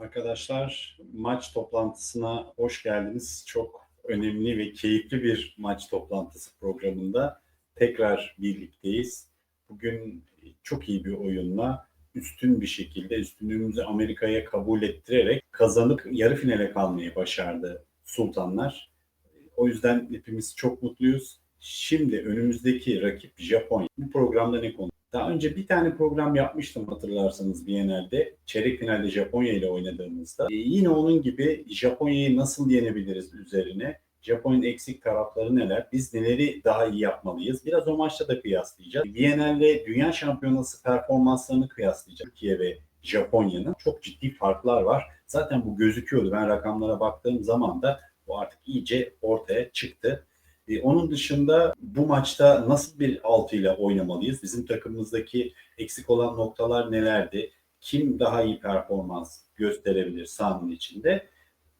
Arkadaşlar maç toplantısına hoş geldiniz. Çok önemli ve keyifli bir maç toplantısı programında tekrar birlikteyiz. Bugün çok iyi bir oyunla üstün bir şekilde üstünlüğümüzü Amerika'ya kabul ettirerek kazanıp yarı finale kalmayı başardı Sultanlar. O yüzden hepimiz çok mutluyuz. Şimdi önümüzdeki rakip Japonya. Bu programda ne konu? Daha önce bir tane program yapmıştım hatırlarsanız Biennale'de. Çeyrek finalde Japonya ile oynadığımızda. Ee, yine onun gibi Japonya'yı nasıl yenebiliriz üzerine. Japonya'nın eksik tarafları neler? Biz neleri daha iyi yapmalıyız? Biraz o maçta da kıyaslayacağız. Biennale Dünya Şampiyonası performanslarını kıyaslayacağız. Türkiye ve Japonya'nın çok ciddi farklar var. Zaten bu gözüküyordu. Ben rakamlara baktığım zaman da bu artık iyice ortaya çıktı. E, onun dışında bu maçta nasıl bir altı ile oynamalıyız? Bizim takımımızdaki eksik olan noktalar nelerdi? Kim daha iyi performans gösterebilir sahanın içinde?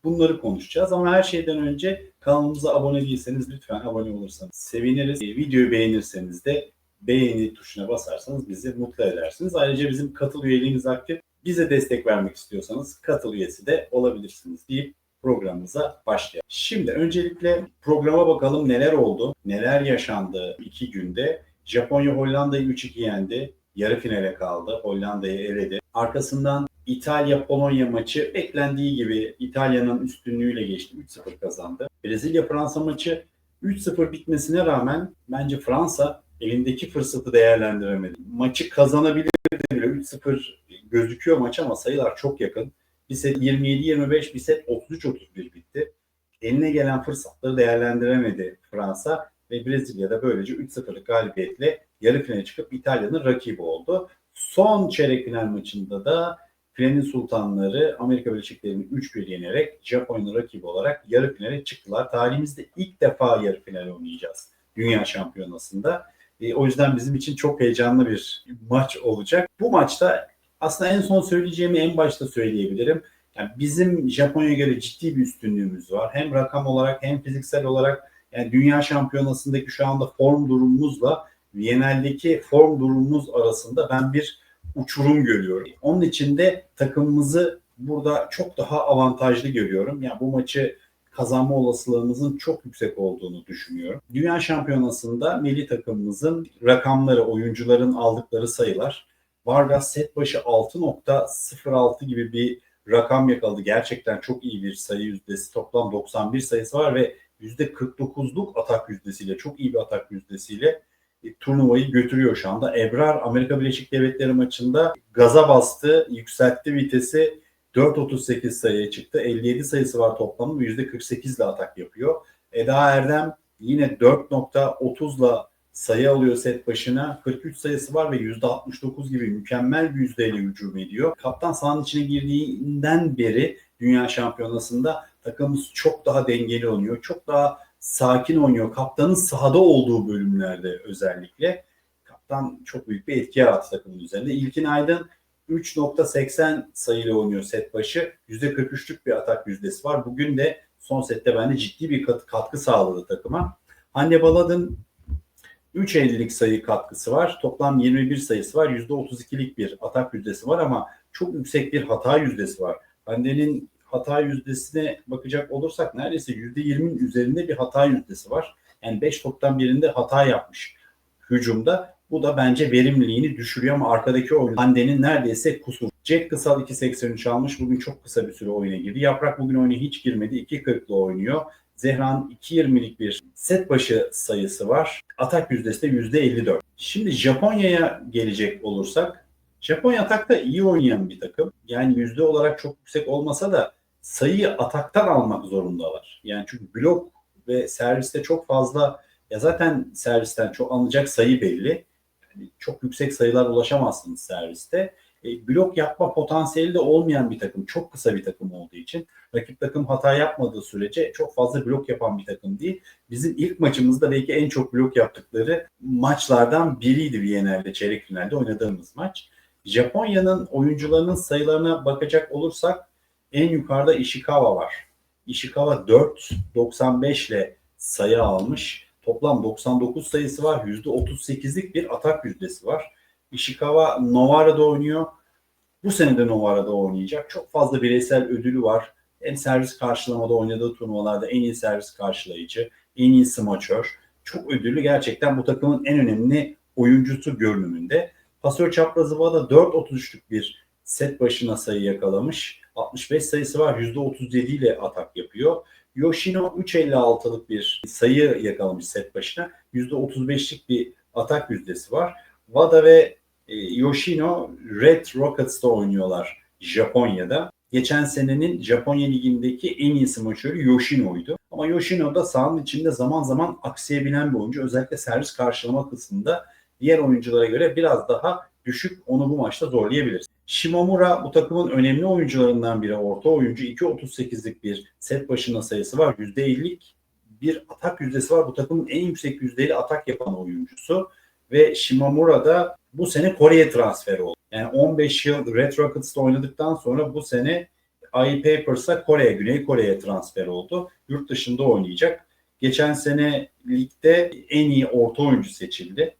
Bunları konuşacağız ama her şeyden önce kanalımıza abone değilseniz lütfen abone olursanız seviniriz. E, videoyu beğenirseniz de beğeni tuşuna basarsanız bizi mutlu edersiniz. Ayrıca bizim katıl üyeliğimiz aktif. Bize destek vermek istiyorsanız katıl üyesi de olabilirsiniz deyip programımıza başlayalım. Şimdi öncelikle programa bakalım neler oldu, neler yaşandı iki günde. Japonya Hollanda'yı 3-2 yendi. Yarı finale kaldı. Hollanda'yı eledi. Arkasından İtalya-Polonya maçı beklendiği gibi İtalya'nın üstünlüğüyle geçti. 3-0 kazandı. Brezilya-Fransa maçı 3-0 bitmesine rağmen bence Fransa elindeki fırsatı değerlendiremedi. Maçı kazanabilirdi bile 3-0 gözüküyor maç ama sayılar çok yakın. Bir set 27-25, bir set 33-31 bitti. Eline gelen fırsatları değerlendiremedi Fransa ve Brezilya'da böylece 3-0'lık galibiyetle yarı finale çıkıp İtalya'nın rakibi oldu. Son çeyrek final maçında da Filenin Sultanları Amerika Birleşik Devletleri'ni 3-1 yenerek Japonya'nın rakibi olarak yarı finale çıktılar. Tarihimizde ilk defa yarı final oynayacağız Dünya Şampiyonası'nda. E, o yüzden bizim için çok heyecanlı bir maç olacak. Bu maçta aslında en son söyleyeceğimi en başta söyleyebilirim. Yani bizim Japonya'ya göre ciddi bir üstünlüğümüz var. Hem rakam olarak hem fiziksel olarak yani dünya şampiyonasındaki şu anda form durumumuzla Viyana'daki form durumumuz arasında ben bir uçurum görüyorum. Onun için de takımımızı burada çok daha avantajlı görüyorum. Yani bu maçı kazanma olasılığımızın çok yüksek olduğunu düşünüyorum. Dünya şampiyonasında milli takımımızın rakamları, oyuncuların aldıkları sayılar Vargas set başı 6.06 gibi bir rakam yakaladı. Gerçekten çok iyi bir sayı yüzdesi. Toplam 91 sayısı var ve %49'luk atak yüzdesiyle, çok iyi bir atak yüzdesiyle e, turnuvayı götürüyor şu anda. Ebrar Amerika Birleşik Devletleri maçında gaza bastı, yükseltti vitesi. 4.38 sayıya çıktı. 57 sayısı var toplamda %48 ile atak yapıyor. Eda Erdem yine 4.30 ile sayı alıyor set başına. 43 sayısı var ve %69 gibi mükemmel bir yüzdeyle hücum ediyor. Kaptan sahanın içine girdiğinden beri Dünya Şampiyonası'nda takımımız çok daha dengeli oynuyor. Çok daha sakin oynuyor. Kaptanın sahada olduğu bölümlerde özellikle. Kaptan çok büyük bir etki yarattı takımın üzerinde. İlkin Aydın 3.80 sayıyla oynuyor set başı. %43'lük bir atak yüzdesi var. Bugün de son sette bence ciddi bir katkı sağladı takıma. Hande Baladın 3.50'lik sayı katkısı var. Toplam 21 sayısı var. %32'lik bir atak yüzdesi var ama çok yüksek bir hata yüzdesi var. Hande'nin hata yüzdesine bakacak olursak neredeyse %20'nin üzerinde bir hata yüzdesi var. Yani 5 toptan birinde hata yapmış hücumda. Bu da bence verimliliğini düşürüyor ama arkadaki oyun Hande'nin neredeyse kusur. Jack Kısal 2.83 almış. Bugün çok kısa bir süre oyuna girdi. Yaprak bugün oyuna hiç girmedi. 2.40'la oynuyor. Zehra'nın 2.20'lik bir set başı sayısı var. Atak yüzdesi de %54. Şimdi Japonya'ya gelecek olursak Japonya atakta iyi oynayan bir takım. Yani yüzde olarak çok yüksek olmasa da sayıyı ataktan almak zorundalar. Yani çünkü blok ve serviste çok fazla ya zaten servisten çok alınacak sayı belli. Yani çok yüksek sayılar ulaşamazsınız serviste. E, blok yapma potansiyeli de olmayan bir takım. Çok kısa bir takım olduğu için. Rakip takım hata yapmadığı sürece çok fazla blok yapan bir takım değil. Bizim ilk maçımızda belki en çok blok yaptıkları maçlardan biriydi Viyener'de çeyrek finalde oynadığımız maç. Japonya'nın oyuncularının sayılarına bakacak olursak en yukarıda Ishikawa var. Ishikawa 4.95 ile sayı almış. Toplam 99 sayısı var. %38'lik bir atak yüzdesi var. Ishikawa Novara'da oynuyor. Bu sene de Nova'da oynayacak. Çok fazla bireysel ödülü var. Hem servis karşılamada oynadığı turnuvalarda en iyi servis karşılayıcı, en iyi smaçör. Çok ödüllü gerçekten bu takımın en önemli oyuncusu görünümünde. Pasör çaprazı da 4.33'lük bir set başına sayı yakalamış. 65 sayısı var. %37 ile atak yapıyor. Yoshino 3.56'lık bir sayı yakalamış set başına. %35'lik bir atak yüzdesi var. Wada ve Yoshino Red Rockets'ta oynuyorlar Japonya'da. Geçen senenin Japonya Ligi'ndeki en iyi smaçörü Yoshino'ydu. Ama Yoshino da sahanın içinde zaman zaman aksayabilen bir oyuncu. Özellikle servis karşılama kısmında diğer oyunculara göre biraz daha düşük. Onu bu maçta zorlayabilir. Shimomura bu takımın önemli oyuncularından biri. Orta oyuncu 2.38'lik bir set başına sayısı var. %50'lik bir atak yüzdesi var. Bu takımın en yüksek yüzdeli atak yapan oyuncusu. Ve Shimomura da bu sene Kore'ye transfer oldu. Yani 15 yıl Red Rockets'ta oynadıktan sonra bu sene I Papers'a Kore'ye, Güney Kore'ye transfer oldu. Yurt dışında oynayacak. Geçen sene ligde en iyi orta oyuncu seçildi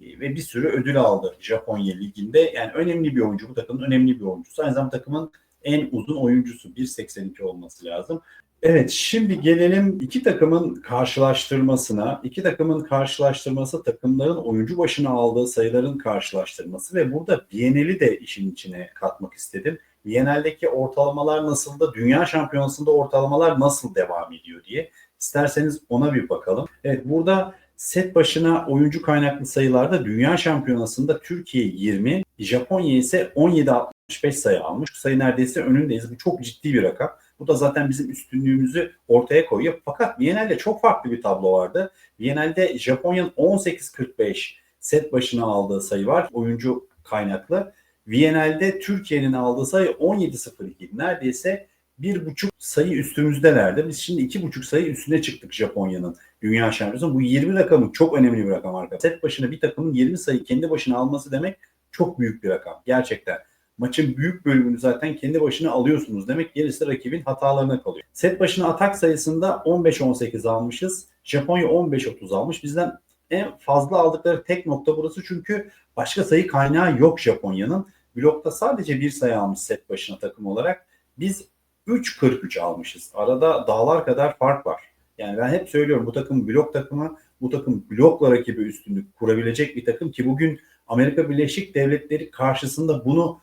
ve bir sürü ödül aldı Japonya Ligi'nde. Yani önemli bir oyuncu. Bu takımın önemli bir oyuncusu. Aynı zamanda takımın en uzun oyuncusu. 1.82 olması lazım. Evet şimdi gelelim iki takımın karşılaştırmasına. İki takımın karşılaştırması takımların oyuncu başına aldığı sayıların karşılaştırması ve burada Biennial'i de işin içine katmak istedim. Biennial'deki ortalamalar nasıl da dünya şampiyonasında ortalamalar nasıl devam ediyor diye. İsterseniz ona bir bakalım. Evet burada set başına oyuncu kaynaklı sayılarda dünya şampiyonasında Türkiye 20, Japonya ise 17.65 sayı almış. Bu sayı neredeyse önündeyiz. Bu çok ciddi bir rakam. Bu da zaten bizim üstünlüğümüzü ortaya koyuyor. Fakat Biennale'de çok farklı bir tablo vardı. Biennale'de Japonya'nın 18.45 set başına aldığı sayı var. Oyuncu kaynaklı. Viyana'da Türkiye'nin aldığı sayı 17.02. Neredeyse bir buçuk sayı üstümüzdelerdi. Biz şimdi iki buçuk sayı üstüne çıktık Japonya'nın dünya şampiyonu. Bu 20 rakamı çok önemli bir rakam arkadaşlar. Set başına bir takımın 20 sayı kendi başına alması demek çok büyük bir rakam. Gerçekten. Maçın büyük bölümünü zaten kendi başına alıyorsunuz demek. Gerisi rakibin hatalarına kalıyor. Set başına atak sayısında 15-18 almışız. Japonya 15-30 almış. Bizden en fazla aldıkları tek nokta burası çünkü başka sayı kaynağı yok Japonya'nın. Blokta sadece bir sayı almış set başına takım olarak. Biz 3.43 almışız. Arada dağlar kadar fark var. Yani ben hep söylüyorum bu takım blok takımı, bu takım blokla rakibi üstünlük kurabilecek bir takım ki bugün Amerika Birleşik Devletleri karşısında bunu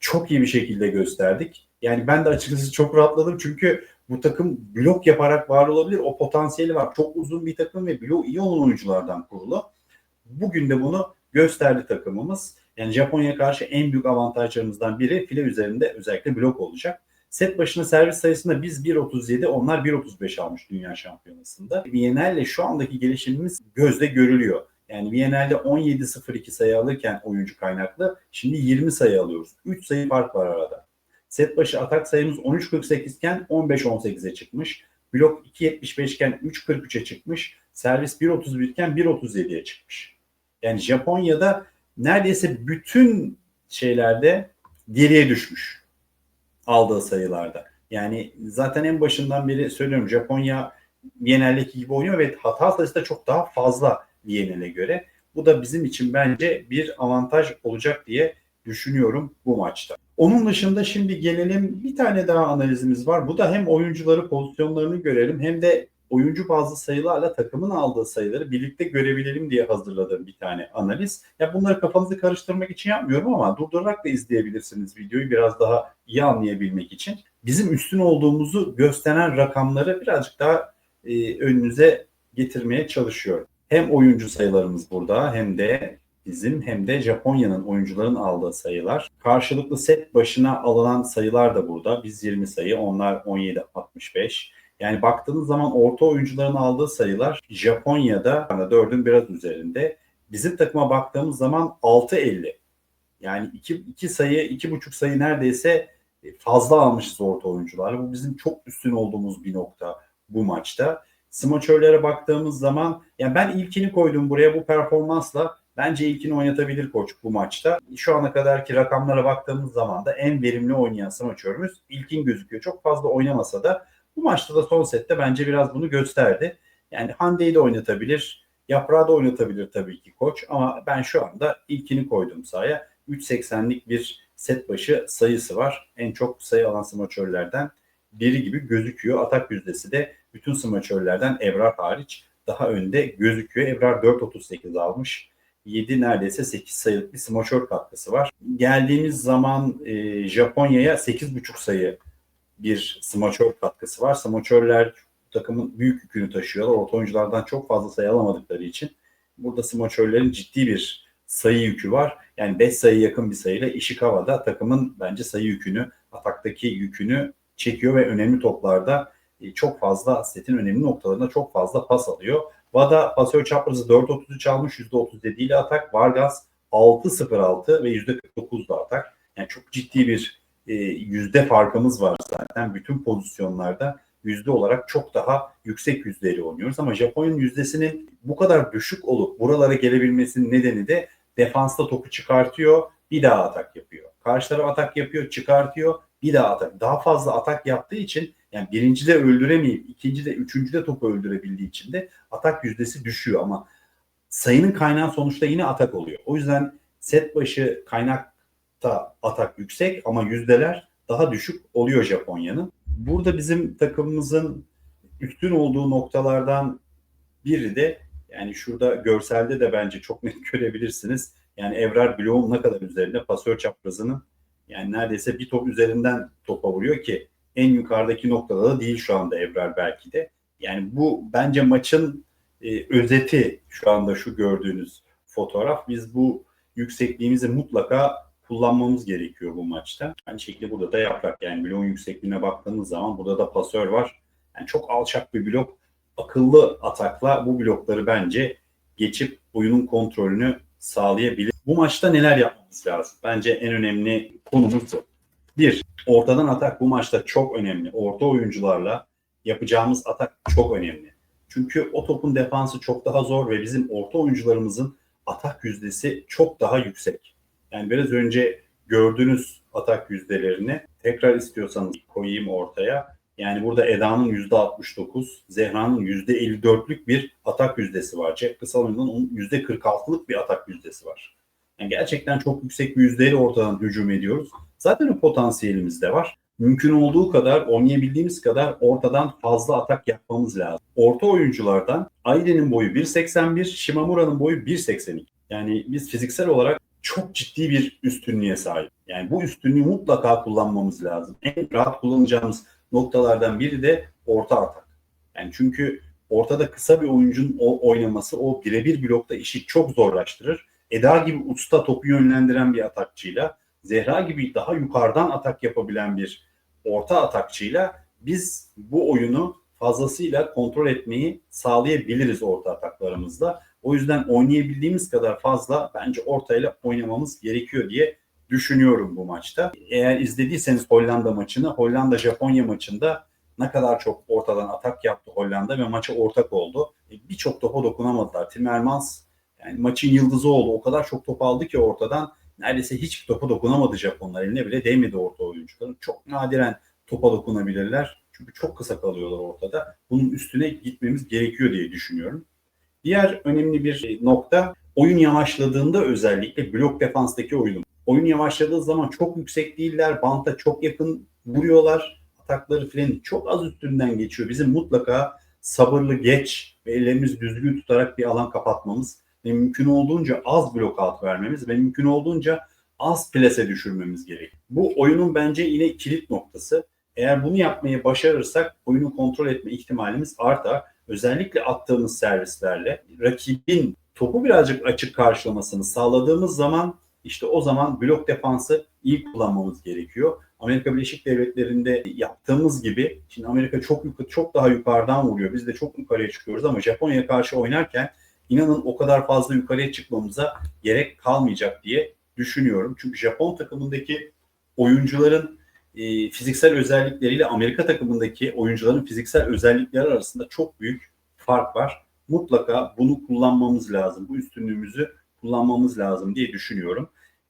çok iyi bir şekilde gösterdik. Yani ben de açıkçası çok rahatladım çünkü bu takım blok yaparak var olabilir. O potansiyeli var. Çok uzun bir takım ve blok iyi olan oyunculardan kurulu. Bugün de bunu gösterdi takımımız. Yani Japonya karşı en büyük avantajlarımızdan biri file üzerinde özellikle blok olacak. Set başına servis sayısında biz 1.37 onlar 1.35 almış dünya şampiyonasında. Viyana'yla şu andaki gelişimimiz gözde görülüyor. Yani Viyana'da 17.02 sayı alırken oyuncu kaynaklı şimdi 20 sayı alıyoruz. 3 sayı fark var arada. Set başı atak sayımız 13.48 iken 15.18'e çıkmış. Blok 2.75 iken 3.43'e çıkmış. Servis 1.31 iken 1.37'ye çıkmış. Yani Japonya'da neredeyse bütün şeylerde geriye düşmüş aldığı sayılarda. Yani zaten en başından beri söylüyorum Japonya Viyana'daki gibi oynuyor ve hata sayısı da çok daha fazla Viyana'ya göre. Bu da bizim için bence bir avantaj olacak diye düşünüyorum bu maçta. Onun dışında şimdi gelelim bir tane daha analizimiz var. Bu da hem oyuncuları pozisyonlarını görelim hem de oyuncu bazı sayılarla takımın aldığı sayıları birlikte görebilelim diye hazırladığım bir tane analiz. Ya bunları kafanızı karıştırmak için yapmıyorum ama durdurarak da izleyebilirsiniz videoyu biraz daha iyi anlayabilmek için. Bizim üstün olduğumuzu gösteren rakamları birazcık daha e, önünüze getirmeye çalışıyorum. Hem oyuncu sayılarımız burada hem de bizim hem de Japonya'nın oyuncuların aldığı sayılar. Karşılıklı set başına alınan sayılar da burada. Biz 20 sayı, onlar 17-65. Yani baktığınız zaman orta oyuncuların aldığı sayılar Japonya'da 4'ün biraz üzerinde. Bizim takıma baktığımız zaman 6-50. Yani 2, 2 sayı, 2,5 sayı neredeyse fazla almışız orta oyuncular. Bu bizim çok üstün olduğumuz bir nokta bu maçta. Smaçörlere baktığımız zaman yani ben ilkini koydum buraya bu performansla bence ilkini oynatabilir koç bu maçta. Şu ana kadarki rakamlara baktığımız zaman da en verimli oynayan smaçörümüz ilkin gözüküyor. Çok fazla oynamasa da bu maçta da son sette bence biraz bunu gösterdi. Yani Hande'yi de oynatabilir, Yaprağı da oynatabilir tabii ki koç ama ben şu anda ilkini koydum sahaya. 3.80'lik bir set başı sayısı var. En çok sayı alan smaçörlerden biri gibi gözüküyor. Atak yüzdesi de bütün smaçörlerden Ebrar hariç daha önde gözüküyor. Ebrar 4.38 almış. 7 neredeyse 8 sayılık bir smaçör katkısı var. Geldiğimiz zaman e, Japonya'ya 8.5 sayı bir smaçör katkısı var. Smaçörler takımın büyük yükünü taşıyorlar. Orta oyunculardan çok fazla sayı alamadıkları için burada smaçörlerin ciddi bir sayı yükü var. Yani 5 sayı yakın bir sayıyla Ishikawa da takımın bence sayı yükünü, ataktaki yükünü çekiyor ve önemli toplarda e, çok fazla setin önemli noktalarında çok fazla pas alıyor. Vada pasör çaprazı 4.33 almış %37 ile atak. Vargas 6.06 ve %49 da atak. Yani çok ciddi bir e, yüzde farkımız var zaten. Bütün pozisyonlarda yüzde olarak çok daha yüksek yüzdeyle oynuyoruz. Ama Japonya'nın yüzdesinin bu kadar düşük olup buralara gelebilmesinin nedeni de defansta topu çıkartıyor, bir daha atak yapıyor. Karşı taraf atak yapıyor, çıkartıyor, bir daha atak. Daha fazla atak yaptığı için yani birinci de öldüremeyip ikinci de üçüncü de topu öldürebildiği için de atak yüzdesi düşüyor ama sayının kaynağı sonuçta yine atak oluyor. O yüzden set başı kaynakta atak yüksek ama yüzdeler daha düşük oluyor Japonya'nın. Burada bizim takımımızın üstün olduğu noktalardan biri de yani şurada görselde de bence çok net görebilirsiniz. Yani Evrar bloğun ne kadar üzerinde pasör çaprazının yani neredeyse bir top üzerinden topa vuruyor ki en yukarıdaki noktada da değil şu anda Evrar belki de. Yani bu bence maçın e, özeti şu anda şu gördüğünüz fotoğraf. Biz bu yüksekliğimizi mutlaka kullanmamız gerekiyor bu maçta. Aynı şekilde burada da yaprak yani bloğun yüksekliğine baktığımız zaman burada da pasör var. Yani çok alçak bir blok. Akıllı atakla bu blokları bence geçip oyunun kontrolünü sağlayabilir. Bu maçta neler yapmamız lazım? Bence en önemli konumuz bu. Bir, ortadan atak bu maçta çok önemli. Orta oyuncularla yapacağımız atak çok önemli. Çünkü o topun defansı çok daha zor ve bizim orta oyuncularımızın atak yüzdesi çok daha yüksek. Yani biraz önce gördüğünüz atak yüzdelerini tekrar istiyorsanız koyayım ortaya. Yani burada Eda'nın %69, Zehra'nın %54'lük bir atak yüzdesi var. Jack Kısalı'nın onun %46'lık bir atak yüzdesi var. Yani gerçekten çok yüksek bir yüzdeyle ortadan hücum ediyoruz. Zaten o potansiyelimiz de var. Mümkün olduğu kadar, oynayabildiğimiz kadar ortadan fazla atak yapmamız lazım. Orta oyunculardan Aile'nin boyu 1.81, Shimamura'nın boyu 1.82. Yani biz fiziksel olarak çok ciddi bir üstünlüğe sahip. Yani bu üstünlüğü mutlaka kullanmamız lazım. En rahat kullanacağımız noktalardan biri de orta atak. Yani çünkü ortada kısa bir oyuncunun o oynaması o birebir blokta işi çok zorlaştırır. Eda gibi usta topu yönlendiren bir atakçıyla, Zehra gibi daha yukarıdan atak yapabilen bir orta atakçıyla biz bu oyunu fazlasıyla kontrol etmeyi sağlayabiliriz orta ataklarımızla. O yüzden oynayabildiğimiz kadar fazla bence ortayla oynamamız gerekiyor diye düşünüyorum bu maçta. Eğer izlediyseniz Hollanda maçını, Hollanda-Japonya maçında ne kadar çok ortadan atak yaptı Hollanda ve maça ortak oldu. E, birçok topa dokunamadılar. Timmermans yani maçın yıldızı oldu. O kadar çok top aldı ki ortadan neredeyse hiçbir topa dokunamadı Japonlar. Eline bile değmedi orta oyuncuların. Çok nadiren topa dokunabilirler. Çünkü çok kısa kalıyorlar ortada. Bunun üstüne gitmemiz gerekiyor diye düşünüyorum. Diğer önemli bir nokta oyun yavaşladığında özellikle blok defanstaki oyun. Oyun yavaşladığı zaman çok yüksek değiller. Banta çok yakın vuruyorlar. Atakları freni çok az üstünden geçiyor. Bizim mutlaka sabırlı geç ve ellerimiz düzgün tutarak bir alan kapatmamız ve mümkün olduğunca az blok alt vermemiz ve mümkün olduğunca az plase düşürmemiz gerek. Bu oyunun bence yine kilit noktası. Eğer bunu yapmayı başarırsak oyunu kontrol etme ihtimalimiz artar. Özellikle attığımız servislerle rakibin topu birazcık açık karşılamasını sağladığımız zaman işte o zaman blok defansı iyi kullanmamız gerekiyor. Amerika Birleşik Devletleri'nde yaptığımız gibi şimdi Amerika çok çok daha yukarıdan vuruyor. Biz de çok yukarıya çıkıyoruz ama Japonya'ya karşı oynarken inanın o kadar fazla yukarıya çıkmamıza gerek kalmayacak diye düşünüyorum. Çünkü Japon takımındaki oyuncuların e, fiziksel özellikleriyle Amerika takımındaki oyuncuların fiziksel özellikleri arasında çok büyük fark var. Mutlaka bunu kullanmamız lazım. Bu üstünlüğümüzü kullanmamız lazım diye düşünüyorum.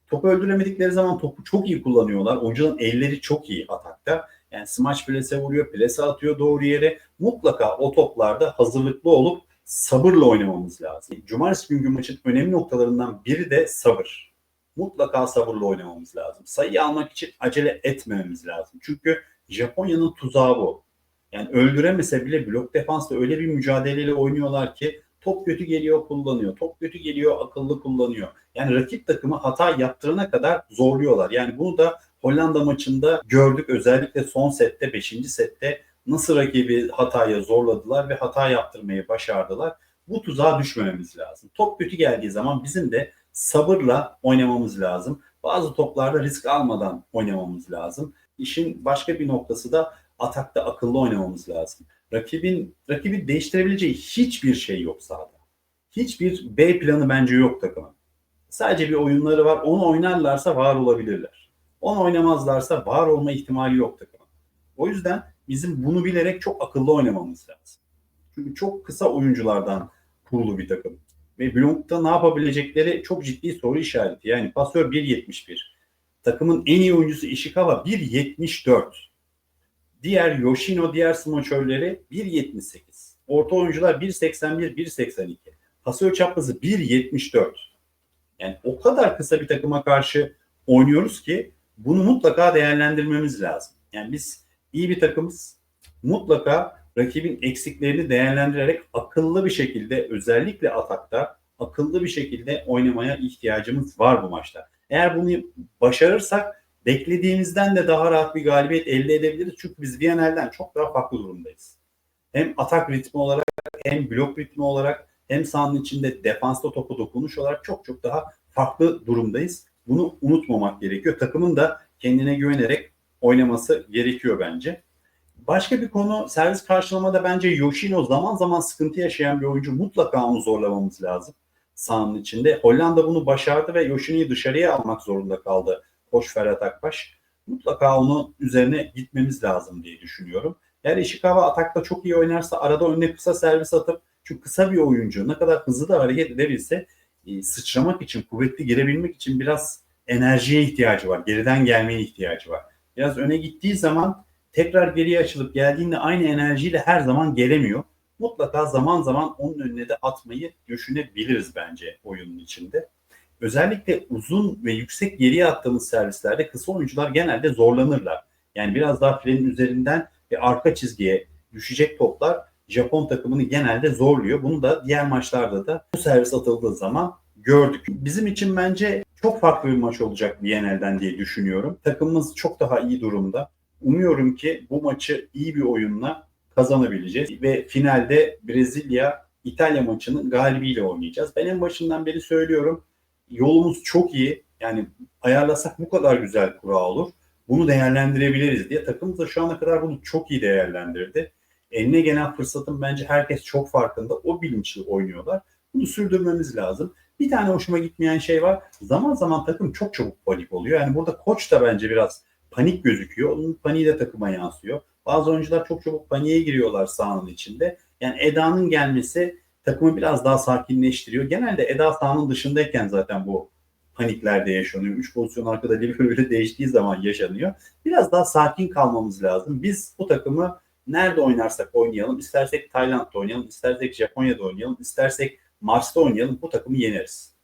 Topu öldüremedikleri zaman topu çok iyi kullanıyorlar. Oyuncuların elleri çok iyi atakta. Yani smash plase vuruyor, plase atıyor doğru yere. Mutlaka o toplarda hazırlıklı olup sabırla oynamamız lazım. Cumartesi günkü maçın önemli noktalarından biri de sabır. Mutlaka sabırlı oynamamız lazım. Sayı almak için acele etmememiz lazım. Çünkü Japonya'nın tuzağı bu. Yani öldüremese bile blok defansta öyle bir mücadeleyle oynuyorlar ki top kötü geliyor kullanıyor. Top kötü geliyor akıllı kullanıyor. Yani rakip takımı hata yaptırana kadar zorluyorlar. Yani bunu da Hollanda maçında gördük. Özellikle son sette 5. sette nasıl rakibi hataya zorladılar ve hata yaptırmayı başardılar. Bu tuzağa düşmememiz lazım. Top kötü geldiği zaman bizim de sabırla oynamamız lazım. Bazı toplarda risk almadan oynamamız lazım. İşin başka bir noktası da atakta akıllı oynamamız lazım. Rakibin rakibi değiştirebileceği hiçbir şey yok sahada. Hiçbir B planı bence yok takımın. Sadece bir oyunları var. Onu oynarlarsa var olabilirler. Onu oynamazlarsa var olma ihtimali yok takımın. O yüzden bizim bunu bilerek çok akıllı oynamamız lazım. Çünkü çok kısa oyunculardan kurulu bir takım. Ve blokta ne yapabilecekleri çok ciddi soru işareti. Yani pasör 1.71. Takımın en iyi oyuncusu Ishikawa 1.74. Diğer Yoshino, diğer smaçörleri 1.78. Orta oyuncular 1.81, 1.82. Pasör çaprazı 1.74. Yani o kadar kısa bir takıma karşı oynuyoruz ki bunu mutlaka değerlendirmemiz lazım. Yani biz iyi bir takımız. Mutlaka rakibin eksiklerini değerlendirerek akıllı bir şekilde özellikle atakta akıllı bir şekilde oynamaya ihtiyacımız var bu maçta. Eğer bunu başarırsak beklediğimizden de daha rahat bir galibiyet elde edebiliriz. Çünkü biz Viyanel'den çok daha farklı durumdayız. Hem atak ritmi olarak hem blok ritmi olarak hem sahanın içinde defansta topu dokunuş olarak çok çok daha farklı durumdayız. Bunu unutmamak gerekiyor. Takımın da kendine güvenerek oynaması gerekiyor bence. Başka bir konu servis karşılamada bence Yoshino zaman zaman sıkıntı yaşayan bir oyuncu mutlaka onu zorlamamız lazım sahanın içinde. Hollanda bunu başardı ve Yoshino'yu dışarıya almak zorunda kaldı Koç Ferhat Akbaş. Mutlaka onun üzerine gitmemiz lazım diye düşünüyorum. Eğer Ishikawa atakta çok iyi oynarsa arada önüne kısa servis atıp çünkü kısa bir oyuncu ne kadar hızlı da hareket edebilse e, sıçramak için, kuvvetli girebilmek için biraz enerjiye ihtiyacı var. Geriden gelmeye ihtiyacı var. Biraz öne gittiği zaman tekrar geriye açılıp geldiğinde aynı enerjiyle her zaman gelemiyor. Mutlaka zaman zaman onun önüne de atmayı düşünebiliriz bence oyunun içinde. Özellikle uzun ve yüksek geriye attığımız servislerde kısa oyuncular genelde zorlanırlar. Yani biraz daha frenin üzerinden ve arka çizgiye düşecek toplar Japon takımını genelde zorluyor. Bunu da diğer maçlarda da bu servis atıldığı zaman gördük. Bizim için bence çok farklı bir maç olacak Viyanel'den diye düşünüyorum. Takımımız çok daha iyi durumda. Umuyorum ki bu maçı iyi bir oyunla kazanabileceğiz ve finalde Brezilya İtalya maçının galibiyle oynayacağız. Ben en başından beri söylüyorum. Yolumuz çok iyi. Yani ayarlasak bu kadar güzel kura olur. Bunu değerlendirebiliriz diye. Takımımız da şu ana kadar bunu çok iyi değerlendirdi. Eline gelen fırsatın bence herkes çok farkında. O bilinçli oynuyorlar. Bunu sürdürmemiz lazım. Bir tane hoşuma gitmeyen şey var. Zaman zaman takım çok çabuk panik oluyor. Yani burada koç da bence biraz panik gözüküyor. Onun paniği de takıma yansıyor. Bazı oyuncular çok çabuk paniğe giriyorlar sahanın içinde. Yani Eda'nın gelmesi takımı biraz daha sakinleştiriyor. Genelde Eda sahanın dışındayken zaten bu paniklerde yaşanıyor. Üç pozisyon arkada Liverpool'e değiştiği zaman yaşanıyor. Biraz daha sakin kalmamız lazım. Biz bu takımı nerede oynarsak oynayalım, istersek Tayland'da oynayalım, istersek Japonya'da oynayalım, istersek Mars'ta oynayalım bu takımı yeneriz.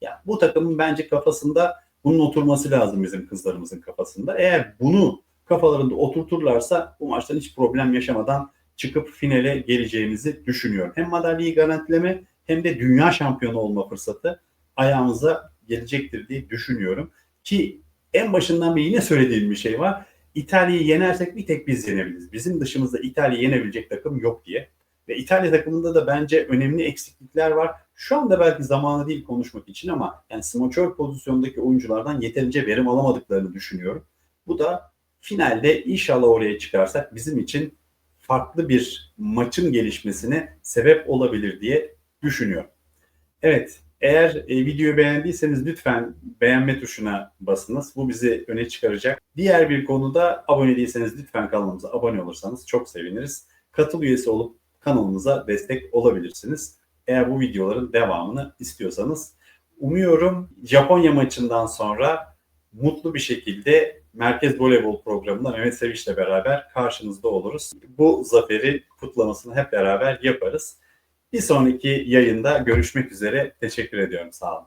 Yani bu takımın bence kafasında bunun oturması lazım bizim kızlarımızın kafasında. Eğer bunu kafalarında oturturlarsa bu maçtan hiç problem yaşamadan çıkıp finale geleceğimizi düşünüyorum. Hem madalyayı garantileme hem de dünya şampiyonu olma fırsatı ayağımıza gelecektir diye düşünüyorum. Ki en başından beri yine söylediğim bir şey var. İtalya'yı yenersek bir tek biz yenebiliriz. Bizim dışımızda İtalya'yı yenebilecek takım yok diye. Ve İtalya takımında da bence önemli eksiklikler var. Şu anda belki zamanı değil konuşmak için ama yani smaçör pozisyondaki oyunculardan yeterince verim alamadıklarını düşünüyorum. Bu da finalde inşallah oraya çıkarsak bizim için farklı bir maçın gelişmesine sebep olabilir diye düşünüyorum. Evet, eğer e, videoyu beğendiyseniz lütfen beğenme tuşuna basınız. Bu bizi öne çıkaracak. Diğer bir konuda abone değilseniz lütfen kanalımıza abone olursanız çok seviniriz. Katıl üyesi olup kanalımıza destek olabilirsiniz. Eğer bu videoların devamını istiyorsanız. Umuyorum Japonya maçından sonra mutlu bir şekilde Merkez Voleybol programında Mehmet Sevinç'le beraber karşınızda oluruz. Bu zaferi kutlamasını hep beraber yaparız. Bir sonraki yayında görüşmek üzere. Teşekkür ediyorum. Sağ olun.